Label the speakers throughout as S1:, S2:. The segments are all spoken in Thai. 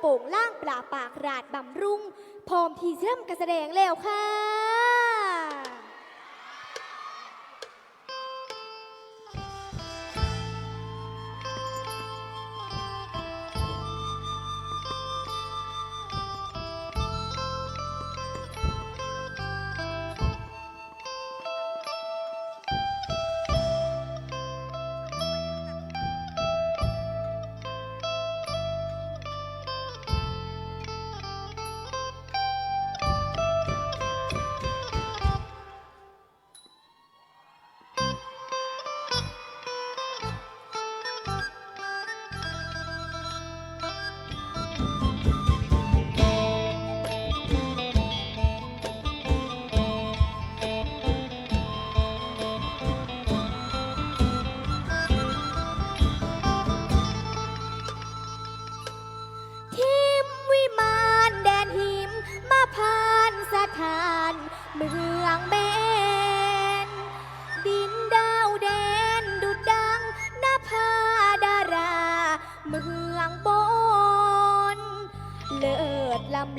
S1: โป่งล่างปลา
S2: ปากราดบำรุงพร้อมที่เริ่มการแสดงแล้วค่ะ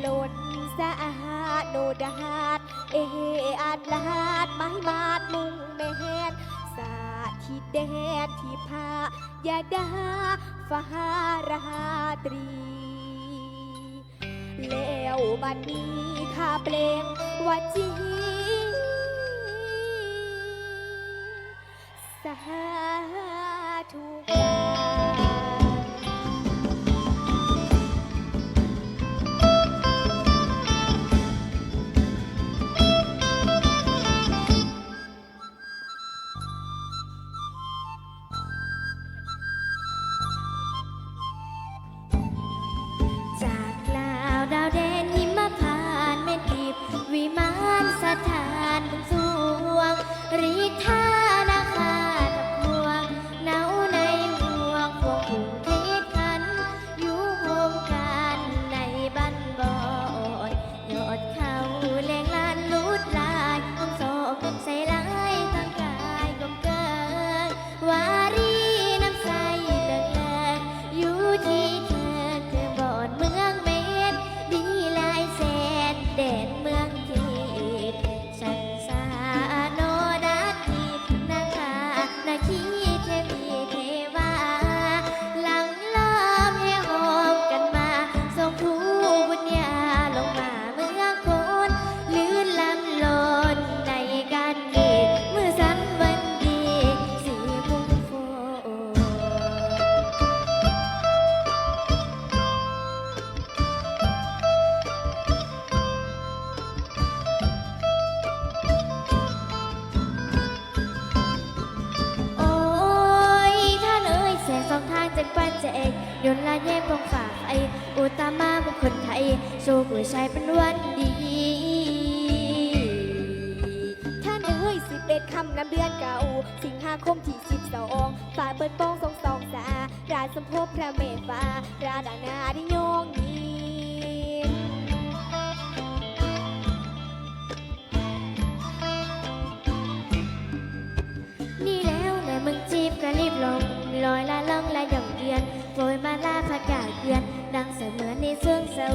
S2: ศลำล้นสะอาดโนดาดเอฮอาดลาดไม้มาดมุงแม่นสาธิตแดนที่พายาดาฟาราตรี แล้วบัดนี้ข้าเปลงว่าจีสาธุกา
S1: วิมานสถานบุญสวงรีทา นลาแยมกองฝากไออุตามาบุคคลไทยโชคหัวใจเป็นวันดี
S2: ท่านเอ้ยสิบเอ็ดคำนำเดือนเก่า สิงหาคมที่สิบสองฝ่าเปิดโปองสองสองสาราสมภพพระเมตฟ้าราดานาดิยงนี้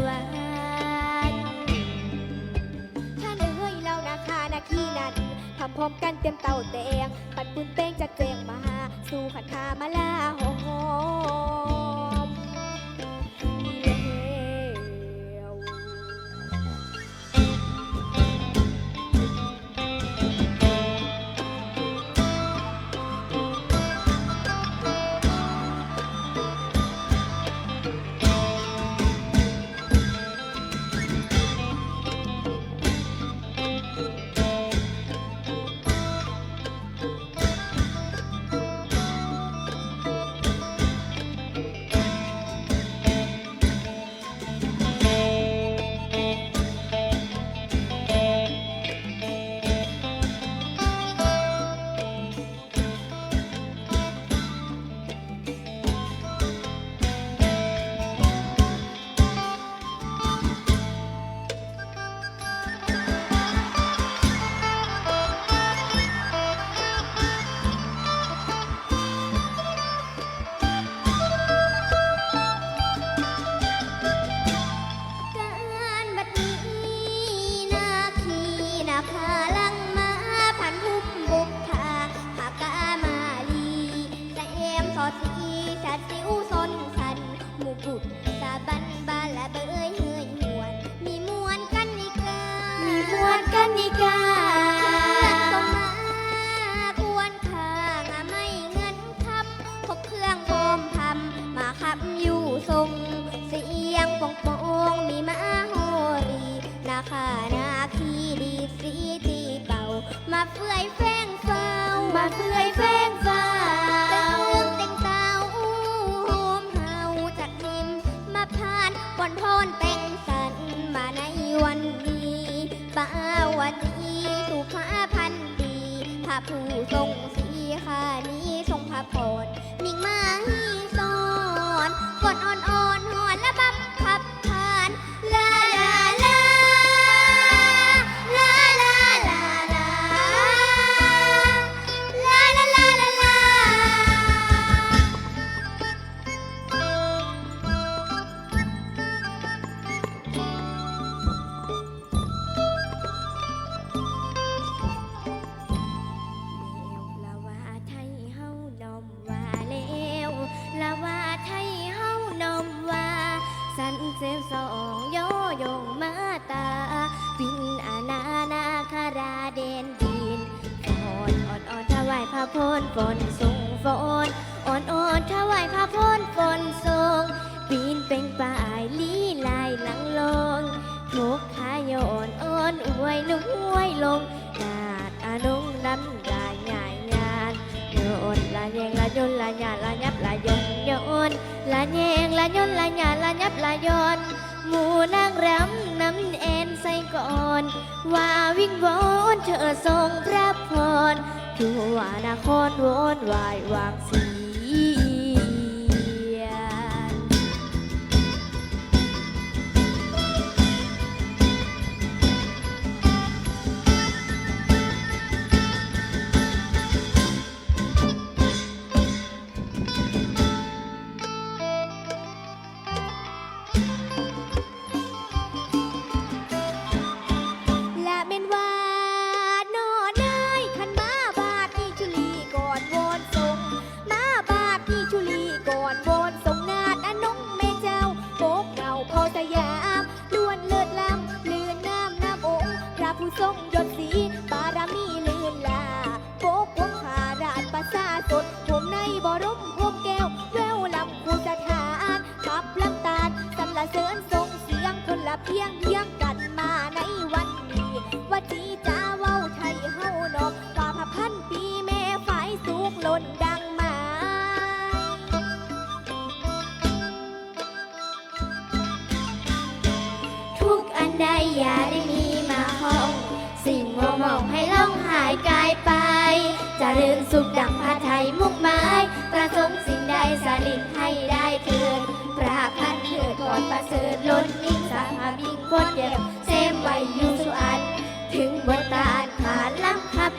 S1: วรรค์
S2: ท่านเอ้ยเล่านาคานาคีนั้นทำพร้อมกันเต็มเต่าแตงปัดปุนเป้งจัดแจงมา สู่ขันคามาลาห คาลังมาพันพุ่มบุ
S1: ก
S2: ทผากามาลีสะเอมสอดสีสัดสิวซนสันมู่บุตสาบันบาละเบยเฮยหวน มีมวนกันนกา มีมวนกันนิกาอยู่ทรงสียงปองปองมีมาโหรีนาคานาคี สีตีเป่า มาเฟื่อย
S1: แฟงเฝ้า มาเฟื่อยแฟงเฝ้าเต็งเต่าโฮมเฮาจากนิมมาผ่านบนพอนเต็งสันมาในวันดีป้าวดีสุภาพันดี
S3: พระผู้ทรงสี
S1: คานี้ทร
S3: งพระพรมิ่งมา
S1: ฮีสอนกดอ่อนอ่อนหอนและบับขับผ่านลา ฝนส่งฝนอ่อนอ่อนถวายพระพรฝนส่งปีนเป็นป่ายลีลายหลังลงทุกขายอนอ่อนอวยนุ่วยลงนาดอานุงน้ำลายใหญ่งานโยนละแยงละยนละหยาละยับละยนโยนละแยงละยนละหยาละยับละยนหมูนางรำน้ำเอ็นใส่ก่อนว่าวิ่งวอนเธอทรงพระพร ทั่วนครวนวายวางสี
S2: งยศสีบารมีเลื่อนลาโปกวงขาราชประสาสดผมในบรมพรมแก้วแววลำคูสถานขับลำตาลสรรเสริญทรงเสียงคนละเพียงเพียงกันมาในวันนี้ว่าจีจ้าเว้าไทยเฮานอกว่าพระพันปีแม่ฝ่ายสุกหล่นดังมา
S1: ทุกอันใดอย่า กายไปจะเรื่องสุขดังพระไทยมุกไม้ประสงค์สิ่งใดสลิดให้ได้เกิดพระพันเถิดก่อนประเสริฐล้นนิ่งสาหามิ่งโคตรเดียวเซมไว้อยู่สุอัน ถึงบทตาลผ่านล้ำคับ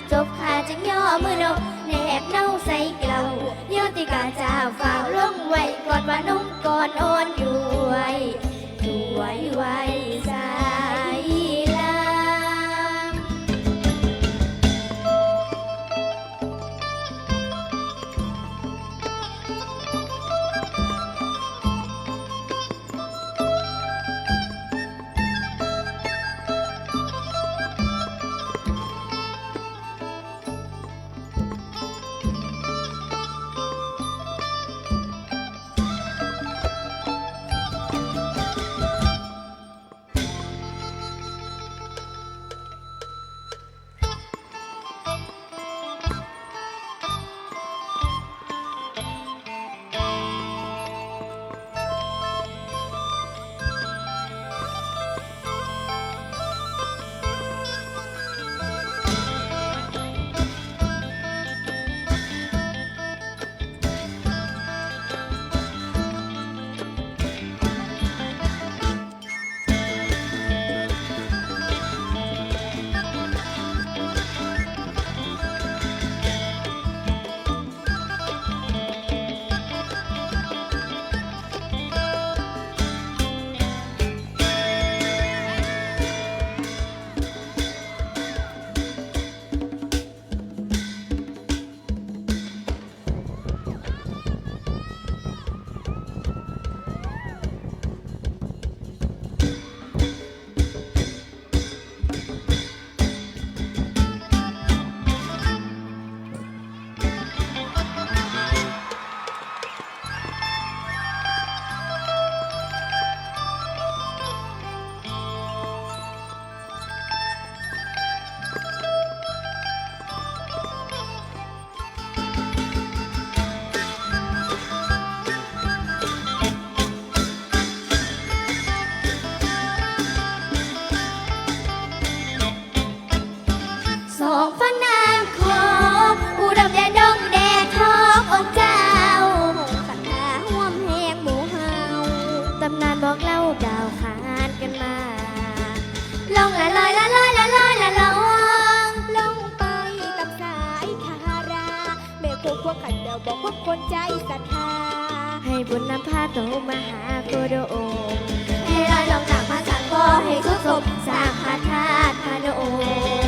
S2: บอกพบคนใจศรัทธา
S1: ให้บุญนำพาโตมาหาโกโดโอม
S2: ให้เราลองหนักมาจากพ่อให้ทุกศพสร้างพระธาตุพระโดม